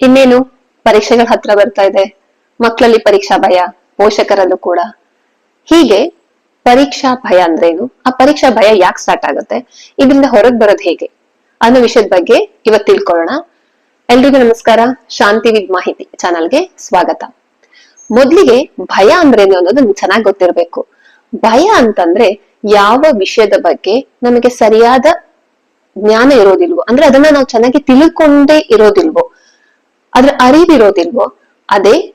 ಇನ್ನೇನು? ಪರೀಕ್ಷೆಗಳ ಹತ್ರ ಬರ್ತಾ ಇದೆ. ಮಕ್ಕಳಲ್ಲಿ ಪರೀಕ್ಷಾ ಭಯ, ಪೋಷಕರಲ್ಲೂ ಕೂಡ. ಹೀಗೆ ಪರೀಕ್ಷಾ ಭಯ ಅಂದ್ರೇನು ಆ ಪರೀಕ್ಷಾ ಭಯ ಯಾಕೆ ಸ್ಟಾರ್ಟ್ ಆಗುತ್ತೆ? ಇದರಿಂದ ಹೊರಗೆ ಬರೋದು ಹೇಗೆ? ಅನ್ನೋ ವಿಷಯದ ಬಗ್ಗೆ ಇವತ್ತು ತಿಳ್ಕೊಳ್ಳೋಣ. ಎಲ್ರಿಗೂ ನಮಸ್ಕಾರ. ಶಾಂತಿ ವಿದ್ ಮಾಹಿತಿ ಚಾನಲ್ಗೆ ಸ್ವಾಗತ. ಮೊದ್ಲಿಗೆ ಭಯ ಅಂದ್ರೇನು ಅನ್ನೋದು ನಿಮ್ಗೆ ಚೆನ್ನಾಗಿ ಗೊತ್ತಿರಬೇಕು. ಭಯ ಅಂತಂದ್ರೆ ಯಾವ ವಿಷಯದ ಬಗ್ಗೆ ನಮಗೆ ಸರಿಯಾದ ಜ್ಞಾನ ಇರೋದಿಲ್ವೋ, ಅಂದ್ರೆ ಅದನ್ನ ನಾವು ಚೆನ್ನಾಗಿ ತಿಳ್ಕೊಂಡೇ ಇರೋದಿಲ್ವೋ ಅದ್ರ ಅರಿವಿರೋದಿಲ್ವೋ? ಅದೇ,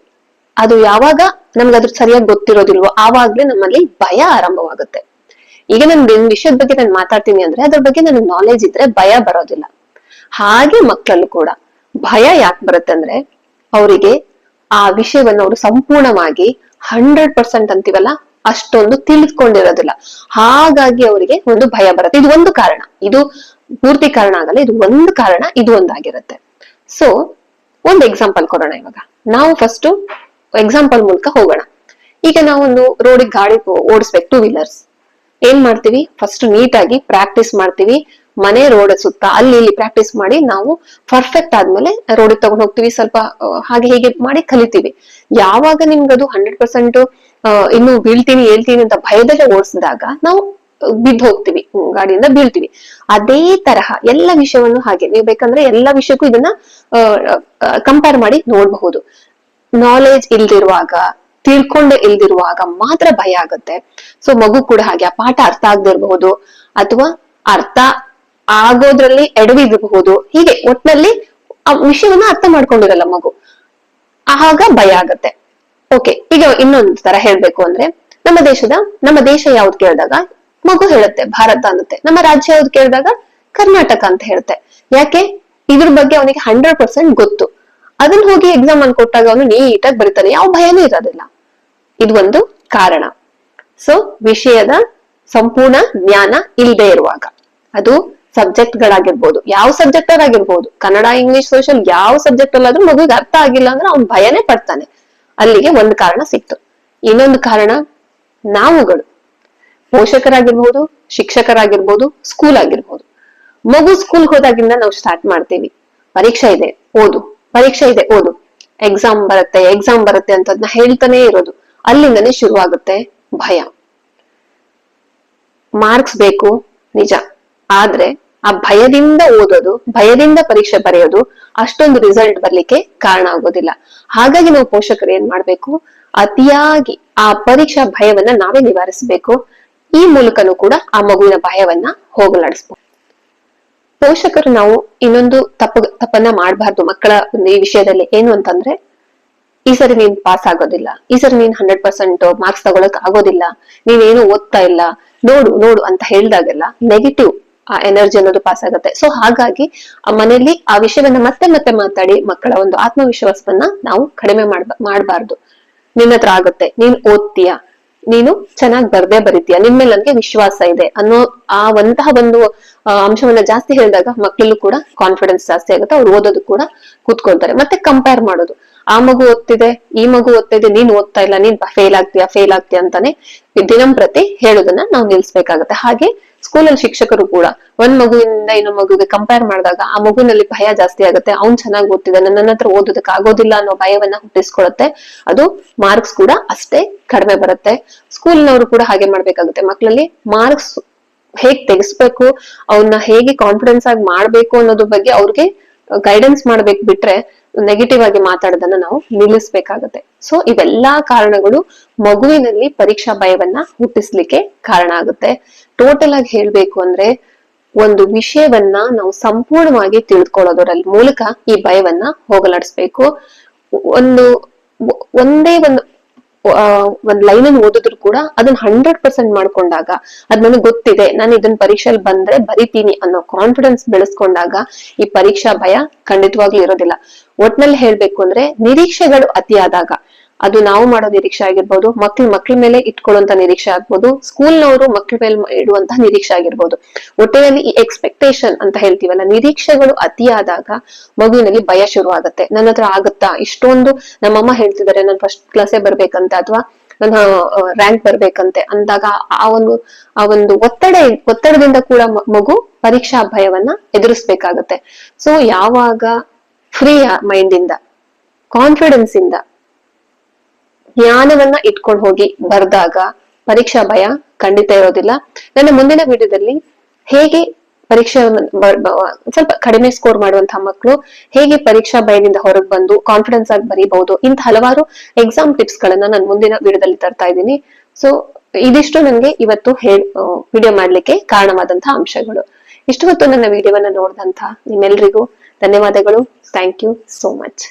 ಅದು ಯಾವಾಗ ನಮ್ಗೆ ಅದ್ರ ಸರಿಯಾಗಿ ಗೊತ್ತಿರೋದಿಲ್ವೋ, ಆವಾಗ್ಲೇ ನಮ್ಮಲ್ಲಿ ಭಯ ಆರಂಭವಾಗುತ್ತೆ. ಈಗ ನನ್ ವಿಷಯದ ಬಗ್ಗೆ ನಾನು ಮಾತಾಡ್ತೀನಿ ಅಂದ್ರೆ, ಅದ್ರ ಬಗ್ಗೆ ನನಗೆ ನಾಲೆಜ್ ಇದ್ರೆ ಭಯ ಬರೋದಿಲ್ಲ. ಹಾಗೆ ಮಕ್ಕಳಲ್ಲೂ ಕೂಡ. ಭಯ ಯಾಕೆ ಬರುತ್ತೆ ಅಂದ್ರೆ, ಅವರಿಗೆ ಆ ವಿಷಯವನ್ನು ಅವರು ಸಂಪೂರ್ಣವಾಗಿ ಹಂಡ್ರೆಡ್ ಪರ್ಸೆಂಟ್ ಅಂತೀವಲ್ಲ, ಅಷ್ಟೊಂದು ತಿಳಿದುಕೊಂಡಿರೋದಿಲ್ಲ. ಹಾಗಾಗಿ ಅವರಿಗೆ ಒಂದು ಭಯ ಬರುತ್ತೆ. ಇದು ಒಂದು ಕಾರಣ. ಇದು ಪೂರ್ತಿ ಕಾರಣ ಆಗಲ್ಲ, ಇದು ಒಂದು ಕಾರಣ, ಇದು ಒಂದಾಗಿರುತ್ತೆ. ಸೊ ಒಂದು ಎಕ್ಸಾಂಪಲ್ ಕೊಡೋಣ ಇವಾಗ. ನಾವು ಫಸ್ಟ್ ಎಕ್ಸಾಂಪಲ್ ಮೂಲಕ ಹೋಗೋಣ. ಈಗ ನಾವೊಂದು ರೋಡಿಗೆ ಗಾಡಿ ಓಡಿಸ್ಬೇಕು ಟೂ ವೀಲರ್ಸ್ ಏನ್ ಮಾಡ್ತೀವಿ? ಫಸ್ಟ್ ನೀಟಾಗಿ ಪ್ರಾಕ್ಟೀಸ್ ಮಾಡ್ತೀವಿ. ಮನೆ ರೋಡ್ ಸುತ್ತ, ಅಲ್ಲಿ ಇಲ್ಲಿ ಪ್ರಾಕ್ಟೀಸ್ ಮಾಡಿ ನಾವು ಪರ್ಫೆಕ್ಟ್ ಆದ್ಮೇಲೆ ರೋಡಿಗೆ ತಗೊಂಡು ಹೋಗ್ತೀವಿ. ಸ್ವಲ್ಪ ಹಾಗೆ ಹೀಗೆ ಮಾಡಿ ಕಲಿತೀವಿ. ಯಾವಾಗ ನಿಮ್ಗದು ಹಂಡ್ರೆಡ್ ಪರ್ಸೆಂಟ್ ಇನ್ನು ಬೀಳ್ತೀನಿ, ಹೇಳ್ತೀನಿ ಅಂತ ಭಯದಲ್ಲೇ ಓಡಿಸಿದಾಗ ನಾವು ಬಿದ್ದು ಹೋಗ್ತೀವಿ ಗಾಡಿಯಿಂದ ಬೀಳ್ತೀವಿ. ಅದೇ ತರಹ ಎಲ್ಲ ವಿಷಯವನ್ನು ಹಾಗೆ, ನೀವು ಬೇಕಂದ್ರೆ ಎಲ್ಲ ವಿಷಯಕ್ಕೂ ಇದನ್ನ ಕಂಪೇರ್ ಮಾಡಿ ನೋಡಬಹುದು. ನಾಲೆಜ್ ಇಲ್ದಿರುವಾಗ, ತಿಳ್ಕೊಂಡು ಇಲ್ದಿರುವಾಗ ಮಾತ್ರ ಭಯ ಆಗುತ್ತೆ. ಸೊ ಮಗು ಕೂಡ ಹಾಗೆ, ಆ ಪಾಠ ಅರ್ಥ ಆಗದಿರಬಹುದು ಅಥವಾ ಅರ್ಥ ಆಗೋದ್ರಲ್ಲಿ ಎಡವಿರಬಹುದು ಹೀಗೆ ಒಟ್ನಲ್ಲಿ ಆ ವಿಷಯವನ್ನ ಅರ್ಥ ಮಾಡ್ಕೊಂಡಿರಲ್ಲ ಮಗು. ಆಗ ಭಯ ಆಗತ್ತೆ. ಓಕೆ ಈಗ ಇನ್ನೊಂದ್ ತರ ಹೇಳ್ಬೇಕು ಅಂದ್ರೆ, ನಮ್ಮ ದೇಶದ, ನಮ್ಮ ದೇಶ ಯಾವ್ದು ಕೇಳಿದಾಗ ಮಗು ಹೇಳುತ್ತೆ, ಭಾರತ ಅನ್ನುತ್ತೆ. ನಮ್ಮ ರಾಜ್ಯ ಯಾವ್ದು ಕೇಳಿದಾಗ ಕರ್ನಾಟಕ ಅಂತ ಹೇಳುತ್ತೆ. ಯಾಕೆ? ಇದ್ರ ಬಗ್ಗೆ ಅವನಿಗೆ ಹಂಡ್ರೆಡ್ ಪರ್ಸೆಂಟ್ ಗೊತ್ತು. ಅದನ್ನ ಹೋಗಿ ಎಕ್ಸಾಮ್ ಅನ್ ಕೊಟ್ಟಾಗ ಅವನು ನೀಟಾಗಿ ಬರೀತಾನೆ. ಯಾವ ಭಯನೂ ಇರೋದಿಲ್ಲ. ಇದು ಒಂದು ಕಾರಣ. ಸೊ ವಿಷಯದ ಸಂಪೂರ್ಣ ಜ್ಞಾನ ಇಲ್ಲದೆ ಇರುವಾಗ. ಅದು ಸಬ್ಜೆಕ್ಟ್ ಗಳಾಗಿರ್ಬೋದು ಯಾವ ಸಬ್ಜೆಕ್ಟ್ ಆಗಿರ್ಬೋದು ಕನ್ನಡ, ಇಂಗ್ಲಿಷ್, ಸೋಷಿಯಲ್ ಯಾವ ಸಬ್ಜೆಕ್ಟ್ ಅಲ್ಲಾದ್ರೂ ಮಗುಗೆ ಅರ್ಥ ಆಗಿಲ್ಲ ಅಂದ್ರೆ ಅವ್ನು ಭಯನೇ ಪಡ್ತಾನೆ. ಅಲ್ಲಿಗೆ ಒಂದು ಕಾರಣ ಸಿಕ್ತು. ಇನ್ನೊಂದು ಕಾರಣ ನಾವುಗಳು. ಪೋಷಕರಾಗಿರ್ಬೋದು, ಶಿಕ್ಷಕರಾಗಿರ್ಬೋದು ಸ್ಕೂಲ್ ಆಗಿರ್ಬೋದು ಮಗು ಸ್ಕೂಲ್ ಹೋದಾಗಿಂದ ನಾವು ಸ್ಟಾರ್ಟ್ ಮಾಡ್ತೀವಿ. ಪರೀಕ್ಷೆ ಇದೆ, ಓದು, ಪರೀಕ್ಷೆ ಇದೆ, ಓದು. ಎಕ್ಸಾಮ್ ಬರುತ್ತೆ ಎಕ್ಸಾಮ್ ಬರುತ್ತೆ ಅಂತ ಅದನ್ನ ಹೇಳ್ತಾನೆ ಇರೋದು. ಅಲ್ಲಿಂದನೇ ಶುರುವಾಗುತ್ತೆ ಭಯ. ಮಾರ್ಕ್ಸ್ ಬೇಕು, ನಿಜ. ಆದ್ರೆ ಆ ಭಯದಿಂದ ಓದೋದು, ಭಯದಿಂದ ಪರೀಕ್ಷೆ ಬರೆಯೋದು ಅಷ್ಟೊಂದು ರಿಸಲ್ಟ್ ಬರ್ಲಿಕ್ಕೆ ಕಾರಣ ಆಗೋದಿಲ್ಲ. ಹಾಗಾಗಿ ನಾವು ಪೋಷಕರು ಏನ್ ಮಾಡ್ಬೇಕು? ಅತಿಯಾಗಿ ಆ ಪರೀಕ್ಷಾ ಭಯವನ್ನ ನಾವೇ ನಿವಾರಿಸಬೇಕು. ಈ ಮೂಲಕನೂ ಕೂಡ ಆ ಮಗುವಿನ ಭಯವನ್ನ ಹೋಗಲಾಡಿಸಬಹುದು ಪೋಷಕರು ನಾವು ಇನ್ನೊಂದು ತಪ್ಪ, ತಪ್ಪನ್ನ ಮಾಡಬಾರ್ದು ಮಕ್ಕಳ ಒಂದು ಈ ವಿಷಯದಲ್ಲಿ ಏನು ಅಂತಂದ್ರೆ, ಈ ಸರಿ ನೀನ್ ಪಾಸ್ ಆಗೋದಿಲ್ಲ, ಈ ಸರಿ ನೀನ್ ಹಂಡ್ರೆಡ್ ಪರ್ಸೆಂಟ್ ಮಾರ್ಕ್ಸ್ ತಗೊಳಕ್ ಆಗೋದಿಲ್ಲ, ನೀನೇನು ಓದ್ತಾ ಇಲ್ಲ, ನೋಡು ನೋಡು ಅಂತ ಹೇಳ್ದಾಗೆಲ್ಲ ನೆಗೆಟಿವ್ ಆ ಎನರ್ಜಿ ಅನ್ನೋದು ಪಾಸ್ ಆಗುತ್ತೆ. ಸೊ ಹಾಗಾಗಿ ಆ ಮನೆಯಲ್ಲಿ ಆ ವಿಷಯವನ್ನ ಮತ್ತೆ ಮತ್ತೆ ಮಾತಾಡಿ ಮಕ್ಕಳ ಒಂದು ಆತ್ಮವಿಶ್ವಾಸವನ್ನ ನಾವು ಕಡಿಮೆ ಮಾಡ್ಬಾ, ಮಾಡ್ಬಾರ್ದು. ನಿನ್ನ ಹತ್ರ ಆಗುತ್ತೆ, ನೀನ್ ಓದ್ತೀಯಾ? ನೀನು ಚೆನ್ನಾಗಿ ಬರ್ದೇ ಬರಿತೀಯ. ನಿನ್ ಮೇಲೆ ನನ್ಗೆ ವಿಶ್ವಾಸ ಇದೆ ಅನ್ನೋ ಆ ಒಂತಹ ಒಂದು ಅಂಶವನ್ನ ಜಾಸ್ತಿ ಹೇಳಿದಾಗ ಮಕ್ಕಳಲ್ಲೂ ಕೂಡ ಕಾನ್ಫಿಡೆನ್ಸ್ ಜಾಸ್ತಿ ಆಗುತ್ತೆ. ಅವ್ರು ಓದೋದು ಕೂಡ ಕೂತ್ಕೊಳ್ತಾರೆ. ಮತ್ತೆ ಕಂಪೇರ್ ಮಾಡೋದು. ಆ ಮಗು ಓದ್ತಿದೆ, ಈ ಮಗು ಓದ್ತಿದೆ, ನೀನ್ ಓದ್ತಾ ಇಲ್ಲ, ನೀನ್ ಫೇಲ್ ಆಗ್ತೀಯಾ ಫೇಲ್ ಆಗ್ತೀಯ ಅಂತಾನೆ ದಿನಂಪ್ರತಿ ಹೇಳೋದನ್ನ ನಾವು ನಿಲ್ಸ್ಬೇಕಾಗತ್ತೆ. ಹಾಗೆ ಸ್ಕೂಲಲ್ಲಿ ಶಿಕ್ಷಕರು ಕೂಡ ಒಂದ್ ಮಗುವಿಂದ ಇನ್ನೊಂದ್ ಮಗುವಿಗೆ ಕಂಪೇರ್ ಮಾಡಿದಾಗ ಆ ಮಗುವಿನಲ್ಲಿ ಭಯ ಜಾಸ್ತಿ ಆಗುತ್ತೆ, ಅವ್ನ್ ಚೆನ್ನಾಗಿ ಓದ್ತಿದೆ, ನನ್ನ ಹತ್ರ ಓದೋದಕ್ಕೆ ಆಗೋದಿಲ್ಲ ಅನ್ನೋ ಭಯವನ್ನ ಹುಟ್ಟಿಸ್ಕೊಳತ್ತೆ. ಅದು ಮಾರ್ಕ್ಸ್ ಕೂಡ ಅಷ್ಟೇ ಕಡಿಮೆ ಬರುತ್ತೆ. ಸ್ಕೂಲ್ನವರು ಕೂಡ ಹಾಗೆ ಮಾಡ್ಬೇಕಾಗುತ್ತೆ. ಮಕ್ಕಳಲ್ಲಿ ಮಾರ್ಕ್ಸ್ ಹೇಗ್ ತೆಗಿಸ್ಬೇಕು ಅವನ್ನ ಹೇಗೆ ಕಾನ್ಫಿಡೆನ್ಸ್ ಆಗಿ ಮಾಡ್ಬೇಕು ಅನ್ನೋದ್ರ ಬಗ್ಗೆ ಅವ್ರಿಗೆ ಗೈಡೆನ್ಸ್ ಮಾಡ್ಬೇಕು ಬಿಟ್ರೆ ನೆಗೆಟಿವ್ ಆಗಿ ಮಾತಾಡೋದನ್ನ ನಾವು ನಿಲ್ಲಿಸ್ಬೇಕಾಗತ್ತೆ. ಸೊ ಇವೆಲ್ಲಾ ಕಾರಣಗಳು ಮಗುವಿನಲ್ಲಿ ಪರೀಕ್ಷಾ ಭಯವನ್ನ ಹುಟ್ಟಿಸ್ಲಿಕ್ಕೆ ಕಾರಣ ಆಗುತ್ತೆ. ಟೋಟಲ್ ಆಗಿ ಹೇಳ್ಬೇಕು ಅಂದ್ರೆ ಒಂದು ವಿಷಯವನ್ನ ನಾವು ಸಂಪೂರ್ಣವಾಗಿ ತಿಳ್ಕೊಳ್ಳೋದರಲ್ಲಿ ಮೂಲಕ ಈ ಭಯವನ್ನ ಹೋಗಲಾಡಿಸ್ಬೇಕು. ಒಂದು, ಒಂದೇ ಒಂದು ಒಂದ್ ಲೈನ್ ಅನ್ನು ಓದಿದ್ರು ಕೂಡ ಅದನ್ನ ಹಂಡ್ರೆಡ್ ಪರ್ಸೆಂಟ್ ಮಾಡ್ಕೊಂಡಾಗ ಅದ್ ನನಗೆ ಗೊತ್ತಿದೆ, ನಾನು ಇದನ್ನ ಪರೀಕ್ಷೆಯಲ್ಲಿ ಬಂದ್ರೆ ಬರಿತೀನಿ ಅನ್ನೋ ಕಾನ್ಫಿಡೆನ್ಸ್ ಬೆಳೆಸ್ಕೊಂಡಾಗ ಈ ಪರೀಕ್ಷಾ ಭಯ ಖಂಡಿತವಾಗ್ಲೂ ಇರೋದಿಲ್ಲ. ಒಟ್ನಲ್ಲಿ ಹೇಳ್ಬೇಕು ಅಂದ್ರೆ ನಿರೀಕ್ಷೆಗಳು ಅತಿಯಾದಾಗ. ಅದು ನಾವು ಮಾಡೋ ನಿರೀಕ್ಷೆ ಆಗಿರ್ಬೋದು, ಮಕ್ಳು, ಮಕ್ಳ ಮೇಲೆ ಇಟ್ಕೊಳ್ಳುವಂತ ನಿರೀಕ್ಷೆ ಆಗ್ಬೋದು, ಸ್ಕೂಲ್ನವರು ಮಕ್ಳ ಮೇಲೆ ಇಡುವಂತಹ ನಿರೀಕ್ಷೆ ಆಗಿರ್ಬೋದು. ಒಟ್ಟಿನಲ್ಲಿ ಈ ಎಕ್ಸ್ಪೆಕ್ಟೇಷನ್ ಅಂತ ಹೇಳ್ತೀವಲ್ಲ, ನಿರೀಕ್ಷೆಗಳು ಅತಿಯಾದಾಗ ಮಗುವಿನಲ್ಲಿ ಭಯ ಶುರು ಆಗುತ್ತೆ ನನ್ನ ಹತ್ರ ಆಗುತ್ತಾ? ಇಷ್ಟೊಂದು ನಮ್ಮಮ್ಮ ಹೇಳ್ತಿದ್ದಾರೆ, ನಾನು ಫಸ್ಟ್ ಕ್ಲಾಸೇ ಬರ್ಬೇಕಂತ ಅಥವಾ ನನ್ನ ರ್ಯಾಂಕ್ ಬರ್ಬೇಕಂತೆ ಅಂದಾಗ ಆ ಒಂದು ಆ ಒಂದು ಒತ್ತಡ, ಒತ್ತಡದಿಂದ ಕೂಡ ಮಗು ಪರೀಕ್ಷಾ ಭಯವನ್ನ ಎದುರಿಸ್ಬೇಕಾಗತ್ತೆ. ಸೊ ಯಾವಾಗ ಫ್ರೀ ಮೈಂಡ್ ಇಂದ ಕಾನ್ಫಿಡೆನ್ಸ್ ಇಂದ ಜ್ಞಾನವನ್ನ ಇಟ್ಕೊಂಡು ಹೋಗಿ ಬರ್ದಾಗ ಪರೀಕ್ಷಾ ಭಯ ಖಂಡಿತ ಇರೋದಿಲ್ಲ. ನನ್ನ ಮುಂದಿನ ವಿಡಿಯೋದಲ್ಲಿ ಹೇಗೆ ಪರೀಕ್ಷೆ ಸ್ವಲ್ಪ ಕಡಿಮೆ ಸ್ಕೋರ್ ಮಾಡುವಂತಹ ಮಕ್ಕಳು ಹೇಗೆ ಪರೀಕ್ಷಾ ಭಯದಿಂದ ಹೊರಗೆ ಬಂದು ಕಾನ್ಫಿಡೆನ್ಸ್ ಆಗಿ ಬರೀಬಹುದು ಇಂತ ಹಲವಾರು ಎಕ್ಸಾಮ್ ಟಿಪ್ಸ್ ಗಳನ್ನ ನಾನು ಮುಂದಿನ ವಿಡಿಯೋದಲ್ಲಿ ತರ್ತಾ ಇದ್ದೀನಿ. ಸೊ ಇದಿಷ್ಟು ನನಗೆ ಇವತ್ತು ವಿಡಿಯೋ ಮಾಡ್ಲಿಕ್ಕೆ ಕಾರಣವಾದಂತಹ ಅಂಶಗಳು. ಇಷ್ಟು ಹೊತ್ತು ನನ್ನ ವಿಡಿಯೋವನ್ನ ನೋಡಿದಂತಹ ನಿಮ್ಮೆಲ್ರಿಗೂ ಧನ್ಯವಾದಗಳು. Thank you so much